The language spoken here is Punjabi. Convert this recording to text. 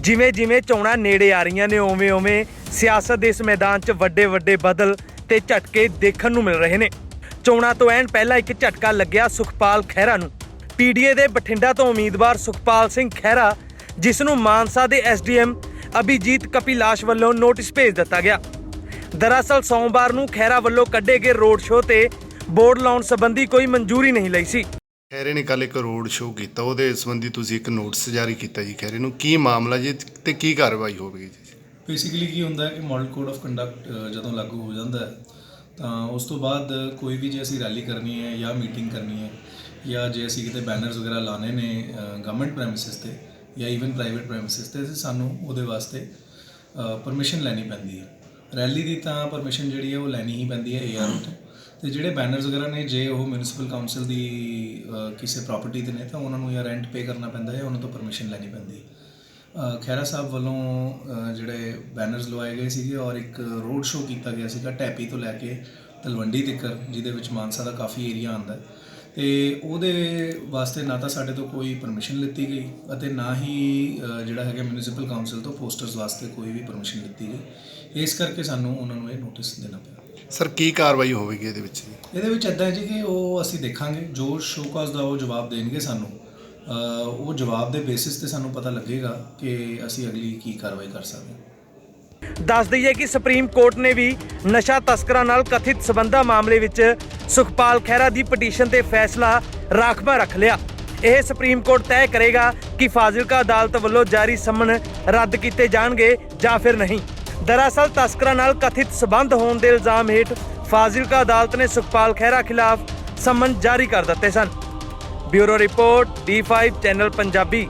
ਜਿਵੇਂ ਜਿਵੇਂ ਚੋਣਾਂ ਨੇੜੇ ਆ ਰਹੀਆਂ ਨੇ ਓਵੇਂ ਓਵੇਂ ਸਿਆਸਤ ਦੇ ਇਸ ਮੈਦਾਨ 'ਚ ਵੱਡੇ ਵੱਡੇ ਬਦਲ ਤੇ ਝਟਕੇ ਦੇਖਣ ਨੂੰ ਮਿਲ ਰਹੇ ਨੇ। ਚੋਣਾਂ ਤੋਂ ਐਨ ਪਹਿਲਾਂ ਇੱਕ ਝਟਕਾ ਲੱਗਿਆ ਸੁਖਪਾਲ ਖਹਿਰਾ ਨੂੰ। ਪੀਡੀਏ ਦੇ ਬਠਿੰਡਾ ਤੋਂ ਉਮੀਦਵਾਰ ਸੁਖਪਾਲ ਸਿੰਘ ਖਹਿਰਾ, ਜਿਸ ਨੂੰ ਮਾਨਸਾ ਦੇ ਐਸਡੀਐਮ ਅਭਿਜੀਤ ਕਪਿਲਾਸ਼ ਵੱਲੋਂ ਨੋਟਿਸ ਭੇਜ ਦਿੱਤਾ ਗਿਆ। ਦਰਅਸਲ ਸੋਮਵਾਰ ਨੂੰ ਖਹਿਰਾ ਵੱਲੋਂ ਕੱਢੇ ਗਏ ਰੋਡ ਸ਼ੋਅ ਤੇ ਬੋਰਡ ਲਾਉਣ ਸੰਬੰਧੀ ਕੋਈ ਮਨਜ਼ੂਰੀ ਨਹੀਂ ਲਈ ਸੀ। ਖੈਰੇ ਨੇ ਕੱਲ ਇੱਕ ਰੋਡ ਸ਼ੋਅ ਕੀਤਾ, ਉਹਦੇ ਸੰਬੰਧੀ ਤੁਸੀਂ ਇੱਕ ਨੋਟਿਸ ਜਾਰੀ ਕੀਤਾ ਜੀ ਖੈਰੇ ਨੂੰ। ਕੀ ਮਾਮਲਾ ਜੀ ਤੇ ਕੀ ਕਾਰਵਾਈ ਹੋਵੇਗੀ ਜੀ? ਬੇਸਿਕਲੀ ਕੀ ਹੁੰਦਾ ਹੈ ਕਿ ਮੋਡਲ ਕੋਡ ਆਫ ਕੰਡਕਟ ਜਦੋਂ ਲਾਗੂ ਹੋ ਜਾਂਦਾ ਹੈ, ਤਾਂ ਉਸ ਤੋਂ ਬਾਅਦ ਕੋਈ ਵੀ ਜੇ ਅਸੀਂ ਰੈਲੀ ਕਰਨੀ ਹੈ ਜਾਂ ਮੀਟਿੰਗ ਕਰਨੀ ਹੈ, ਜਾਂ ਜੇ ਅਸੀਂ ਕਿਤੇ ਬੈਨਰਸ ਵਗੈਰਾ ਲਾਣੇ ਨੇ ਗਵਰਨਮੈਂਟ ਪ੍ਰੈਮਿਸਿਸ ਤੇ ਜਾਂ ਇਵਨ ਪ੍ਰਾਈਵੇਟ ਪ੍ਰੈਮਿਸਿਸ ਤੇ ਤੇ ਸਾਨੂੰ ਉਹਦੇ ਵਾਸਤੇ ਪਰਮਿਸ਼ਨ ਲੈਣੀ ਪੈਂਦੀ ਹੈ। ਰੈਲੀ ਦੀ ਤਾਂ ਪਰਮਿਸ਼ਨ ਜਿਹੜੀ ਹੈ ਉਹ ਲੈਣੀ ਹੀ ਪੈਂਦੀ ਹੈ ਏਆਰ ਤੋਂ। ਤੇ ਜਿਹੜੇ ਬੈਨਰਸ ਵਗੈਰਾ ਨੇ, ਜੇ ਉਹ ਮਿਊਨਿਸਪਲ ਕਾਉਂਸਲ ਦੀ ਕਿਸੇ ਪ੍ਰਾਪਰਟੀ ਤੇ ਨੇ, ਤਾਂ ਉਹਨਾਂ ਨੂੰ ਜਾਂ ਰੈਂਟ ਪੇ ਕਰਨਾ ਪੈਂਦਾ ਹੈ ਉਹਨਾਂ ਤੋਂ ਪਰਮਿਸ਼ਨ ਲੈਣੀ ਪੈਂਦੀ ਹੈ। ਖਹਿਰਾ ਸਾਹਿਬ ਵੱਲੋਂ ਜਿਹੜੇ ਬੈਨਰਸ ਲਵਾਏ ਗਏ ਸੀਗੇ ਔਰ ਇੱਕ ਰੋਡ ਸ਼ੋਅ ਕੀਤਾ ਗਿਆ ਸੀਗਾ ਟੈਪੀ ਤੋਂ ਲੈ ਕੇ ਤਲਵੰਡੀ ਤੱਕ, ਜਿਹਦੇ ਵਿੱਚ ਮਾਨਸਾ ਦਾ ਕਾਫੀ ਏਰੀਆ ਆਉਂਦਾ ਹੈ। ਤੇ ਉਹਦੇ ਵਾਸਤੇ ਨਾ ਤਾਂ ਸਾਡੇ ਤੋਂ ਕੋਈ ਪਰਮਿਸ਼ਨ ਲਿੱਤੀ ਗਈ ਅਤੇ ਨਾ ਹੀ ਜਿਹੜਾ ਹੈਗਾ ਮਿਊਨਿਸਪਲ ਕਾਉਂਸਲ ਤੋਂ ਪੋਸਟਰਸ ਵਾਸਤੇ ਕੋਈ ਵੀ ਪਰਮਿਸ਼ਨ ਲਿੱਤੀ ਗਈ। ਇਸ ਕਰਕੇ ਸਾਨੂੰ ਉਹਨਾਂ ਨੂੰ ਇਹ ਨੋਟਿਸ ਦੇਣਾ ਪਿਆ। ਸਰ ਕੀ ਕਾਰਵਾਈ ਹੋਵੇਗੀ ਇਹਦੇ ਵਿੱਚ ਜੀ? ਇਹਦੇ ਵਿੱਚ ਇਦਾਂ ਜੀ ਕਿ ਉਹ ਅਸੀਂ ਦੇਖਾਂਗੇ ਜੋ ਸ਼ੋਕਾਜ਼ ਦਾ ਉਹ ਜਵਾਬ ਦੇਣਗੇ ਸਾਨੂੰ। ਉਹ ਜਵਾਬ ਦੇ ਬੇਸਿਸ ਤੇ ਸਾਨੂੰ ਪਤਾ ਲੱਗੇਗਾ ਕਿ ਅਸੀਂ ਅਗਲੀ ਕੀ ਕਾਰਵਾਈ ਕਰ ਸਕਦੇ ਹਾਂ। ਦੱਸ ਦਈਏ ਕਿ ਸੁਪਰੀਮ ਕੋਰਟ ਨੇ ਵੀ ਨਸ਼ਾ ਤਸਕਰਾਂ ਨਾਲ ਕਥਿਤ ਸਬੰਧਾ ਮਾਮਲੇ ਵਿੱਚ ਸੁਖਪਾਲ ਖਹਿਰਾ ਦੀ ਪਟੀਸ਼ਨ ਤੇ ਫੈਸਲਾ ਰਾਖਵਾ ਰੱਖ ਲਿਆ। ਇਹ ਸੁਪਰੀਮ ਕੋਰਟ ਤੈਅ ਕਰੇਗਾ ਕਿ ਫਾਜ਼ਿਲਕਾ ਅਦਾਲਤ ਵੱਲੋਂ ਜਾਰੀ ਸੰਮਨ ਰੱਦ ਕੀਤੇ ਜਾਣਗੇ ਜਾਂ ਫਿਰ ਨਹੀਂ। ਦਰਅਸਲ ਤਸਕਰਾਂ ਨਾਲ ਕਥਿਤ ਸਬੰਧ ਹੋਣ ਦੇ ਇਲਜ਼ਾਮ ਹੇਠ ਫਾਜ਼ਿਲਕਾ ਅਦਾਲਤ ਨੇ ਸੁਖਪਾਲ ਖਹਿਰਾ ਖਿਲਾਫ ਸਮਨ ਜਾਰੀ ਕਰ ਦਿੱਤੇ ਸਨ। Bureau report D5 channel Punjabi.